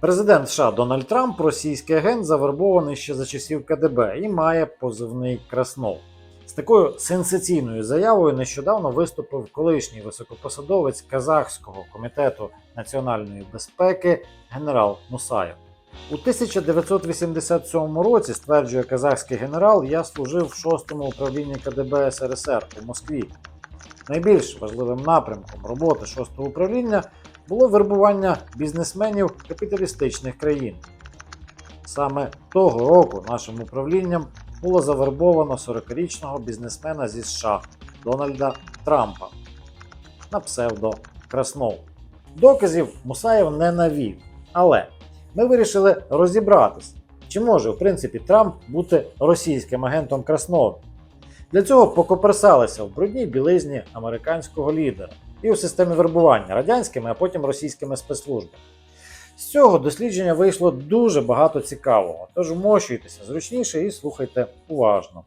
Президент США Дональд Трамп, російський агент, завербований ще за часів КДБ і має позивний Краснов. З такою сенсаційною заявою нещодавно виступив колишній високопосадовець Казахського комітету національної безпеки генерал Мусаєв. У 1987 році, стверджує казахський генерал, я служив в 6-му управлінні КДБ СРСР у Москві. Найбільш важливим напрямком роботи 6-го управління було вербування бізнесменів капіталістичних країн. Саме того року нашим управлінням було завербовано 40-річного бізнесмена зі США Дональда Трампа на псевдо Краснов. Доказів Мусаєв не навів, але ми вирішили розібратись, чи може в принципі Трамп бути російським агентом Красновим. Для цього покоперсалися в брудній білизні американського лідера і у системі вербування радянськими, а потім російськими спецслужбами. З цього дослідження вийшло дуже багато цікавого, тож вмощуйтеся зручніше і слухайте уважно.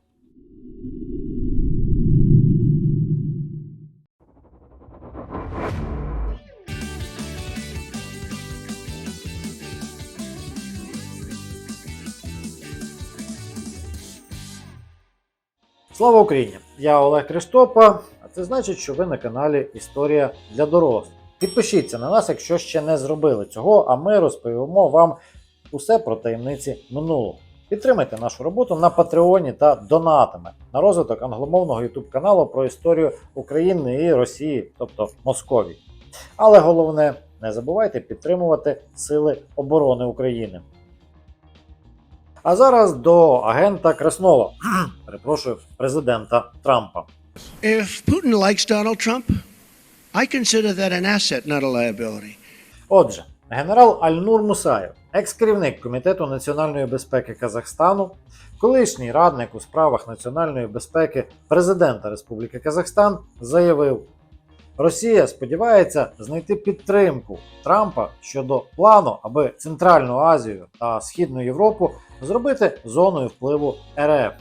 Слава Україні! Я Олег Криштопа, а це значить, що ви на каналі Історія для дорослих. Підпишіться на нас, якщо ще не зробили цього, а ми розповімо вам усе про таємниці минулого. Підтримайте нашу роботу на Патреоні та донатами на розвиток англомовного YouTube каналу про історію України і Росії, тобто Московії. Але головне, не забувайте підтримувати Сили оборони України. А зараз до агента Краснова, перепрошую, президента Трампа. If Putin likes Donald Trump, I consider that an asset, not a liability. Отже, генерал Альнур Мусаєв, екс-керівник Комітету національної безпеки Казахстану, колишній радник у справах національної безпеки президента Республіки Казахстан, заявив: Росія сподівається знайти підтримку Трампа щодо плану, аби Центральну Азію та Східну Європу зробити зоною впливу РФ.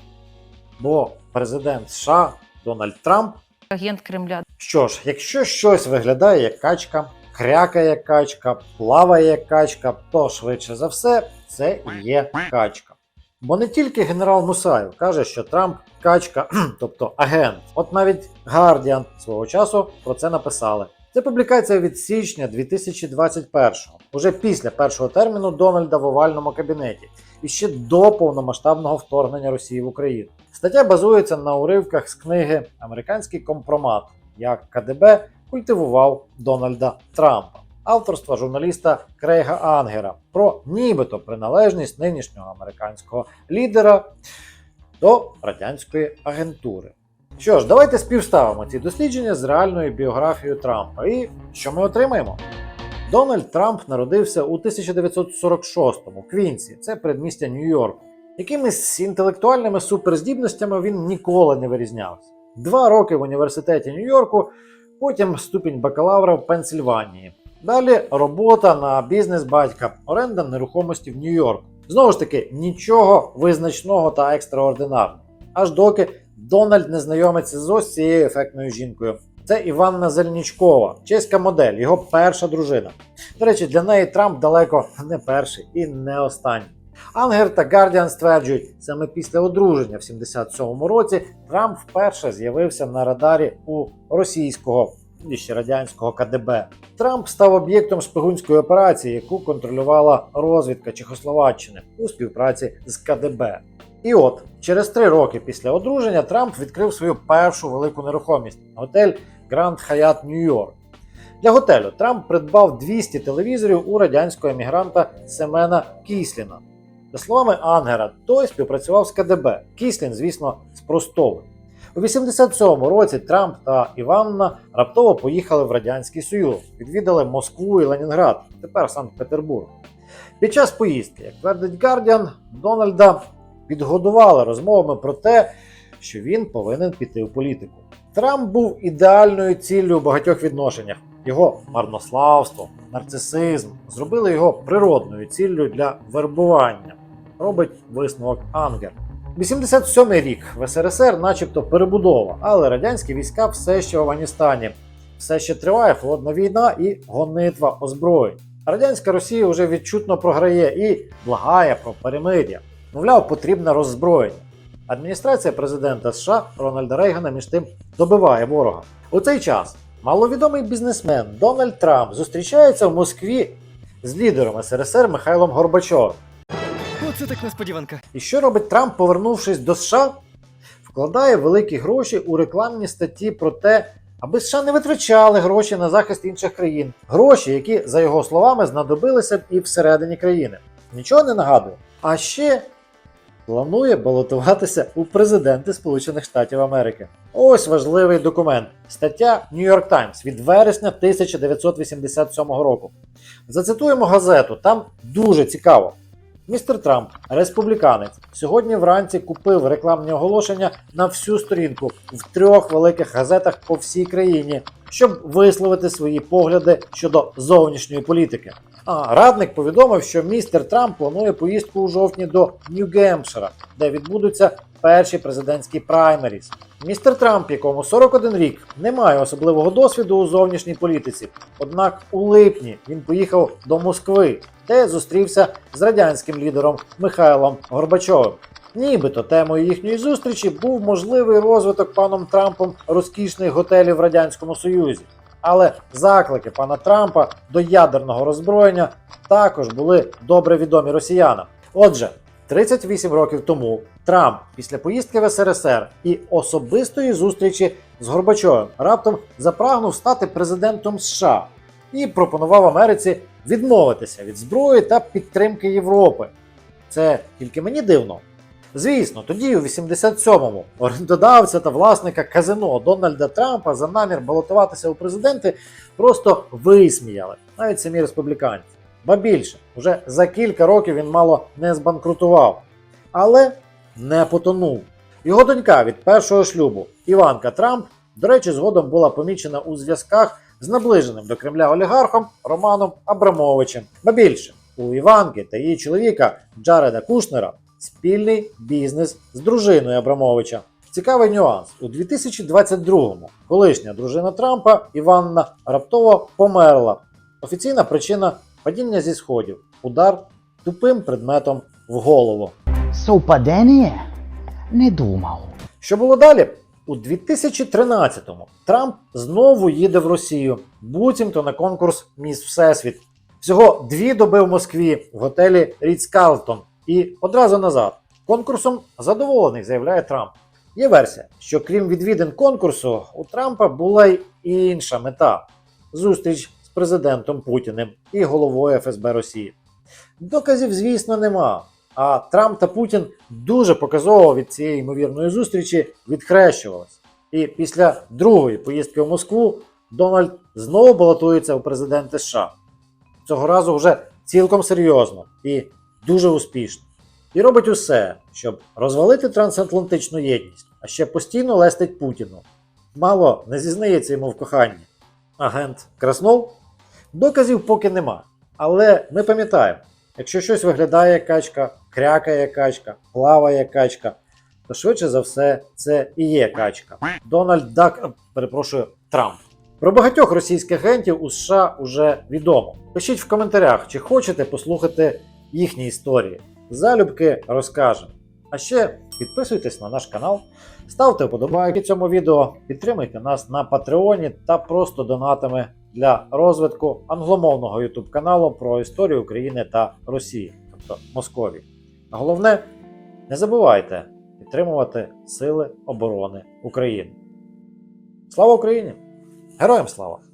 Бо президент США Дональд Трамп агент Кремля. що ж, якщо щось виглядає як качка, хрякає як качка, плаває як качка, то швидше за все це є качка. Бо не тільки генерал Мусаєв каже, що Трамп качка, тобто агент. От навіть Гардіан свого часу про це написали. Це публікація від січня 2021-го, уже після першого терміну Дональда в овальному кабінеті і ще до повномасштабного вторгнення Росії в Україну. Стаття базується на уривках з книги Американський компромат, як КДБ культивував Дональда Трампа, авторства журналіста Крейга Ангера про нібито приналежність нинішнього американського лідера до радянської агентури. Що ж, давайте співставимо ці дослідження з реальною біографією Трампа. І що ми отримаємо? Дональд Трамп народився у 1946-му в Квінсі, це передмістя Нью-Йорку. Якимись інтелектуальними суперздібностями він ніколи не вирізнявся. Два роки в університеті Нью-Йорку, потім ступінь бакалавра в Пенсильванії. Далі робота на бізнес батька, оренда нерухомості в Нью-Йорку. Знову ж таки, нічого визначного та екстраординарного. Аж доки Дональд не знайомиться з ось цією ефектною жінкою. Це Іванна Зельнічкова, чеська модель, його перша дружина. До речі, для неї Трамп далеко не перший і не останній. Ангер та Guardian стверджують, саме після одруження в 77-му році Трамп вперше з'явився на радарі у російського і ще радянського КДБ. Трамп став об'єктом шпигунської операції, яку контролювала розвідка Чехословаччини у співпраці з КДБ. І от через три роки після одруження Трамп відкрив свою першу велику нерухомість готель Grand Hyatt Нью-Йорк. Для готелю Трамп придбав 200 телевізорів у радянського емігранта Семена Кісліна. За словами Ангера, той співпрацював з КДБ. Кіслін, звісно, спростовує. У 87-му році Трамп та Іванна раптово поїхали в Радянський Союз, відвідали Москву і Ленінград, тепер Санкт-Петербург. Під час поїздки, як твердить Гардіан, Дональда підгодували розмовами про те, що він повинен піти в політику. Трамп був ідеальною ціллю у багатьох відношеннях. Його марнославство, нарцисизм зробили його природною ціллю для вербування. Робить висновок Ангер. 87-й рік в СРСР, начебто, перебудова, але радянські війська все ще в Афганістані. Все ще триває холодна війна і гонитва озброєнь. Радянська Росія вже відчутно програє і благає про перемир'я. Мовляв, потрібне роззброєння. Адміністрація президента США Рональда Рейгана між тим добиває ворога. У цей час маловідомий бізнесмен Дональд Трамп зустрічається в Москві з лідером СРСР Михайлом Горбачовим. Оце так несподіванка. І що робить Трамп, повернувшись до США? Вкладає великі гроші у рекламні статті про те, аби США не витрачали гроші на захист інших країн. Гроші, які, за його словами, знадобилися б і всередині країни. Нічого не нагадує. А ще планує балотуватися у президенти Сполучених Штатів Америки. Ось важливий документ. Стаття New York Times від вересня 1987 року. Зацитуємо газету, там дуже цікаво. Містер Трамп, республіканець, сьогодні вранці купив рекламні оголошення на всю сторінку в трьох великих газетах по всій країні, щоб висловити свої погляди щодо зовнішньої політики. А радник повідомив, що містер Трамп планує поїздку у жовтні до Нью-Гемпшира, де відбудуться перші президентські праймеріс. Містер Трамп, якому 41 рік, не має особливого досвіду у зовнішній політиці. Однак у липні він поїхав до Москви, де зустрівся з радянським лідером Михайлом Горбачовим. Нібито темою їхньої зустрічі був можливий розвиток паном Трампом розкішних готелів в Радянському Союзі. Але заклики пана Трампа до ядерного роззброєння також були добре відомі росіянам. Отже, 38 років тому Трамп після поїздки в СРСР і особистої зустрічі з Горбачовим раптом запрагнув стати президентом США і пропонував Америці відмовитися від зброї та підтримки Європи. Це тільки мені дивно. Звісно, тоді у 87-му орендодавця та власника казино Дональда Трампа за намір балотуватися у президенти просто висміяли, навіть самі республіканці. Ба більше, уже за кілька років він мало не збанкрутував, але не потонув. Його донька від першого шлюбу Іванка Трамп, до речі, згодом була помічена у зв'язках з наближеним до Кремля олігархом Романом Абрамовичем. Ба більше, у Іванки та її чоловіка Джареда Кушнера спільний бізнес з дружиною Абрамовича. Цікавий нюанс. У 2022-му колишня дружина Трампа Іванна раптово померла. Офіційна причина падіння зі сходів. Удар тупим предметом в голову. Совпадение? Не думав. Що було далі? У 2013-му Трамп знову їде в Росію, буцімто на конкурс Міс Всесвіт. Всього дві доби в Москві в готелі Ріц Карлтон і одразу назад. Конкурсом задоволений, заявляє Трамп. Є версія, що крім відвідин конкурсу, у Трампа була й інша мета зустріч з президентом Путіним і головою ФСБ Росії. Доказів, звісно, нема. А Трамп та Путін дуже показово від цієї ймовірної зустрічі відхрещувались. І після другої поїздки в Москву Дональд знову балотується у президенти США. Цього разу вже цілком серйозно і дуже успішно. І робить усе, щоб розвалити трансатлантичну єдність, а ще постійно лестить Путіну. Мало не зізнається йому в коханні. Агент Краснов? Доказів поки нема. Але ми пам'ятаємо, якщо щось виглядає як качка, крякає як качка, плаває як качка, то швидше за все це і є качка. Дональд Дак, перепрошую, Трамп. Про багатьох російських агентів у США вже відомо. Пишіть в коментарях, чи хочете послухати їхні історії. Залюбки розкажемо. А ще підписуйтесь на наш канал, ставте вподобайки цьому відео, підтримуйте нас на Патреоні та просто донатами для розвитку англомовного YouTube каналу про історію України та Росії, тобто Московії. А головне, не забувайте підтримувати Сили оборони України. Слава Україні! Героям слава!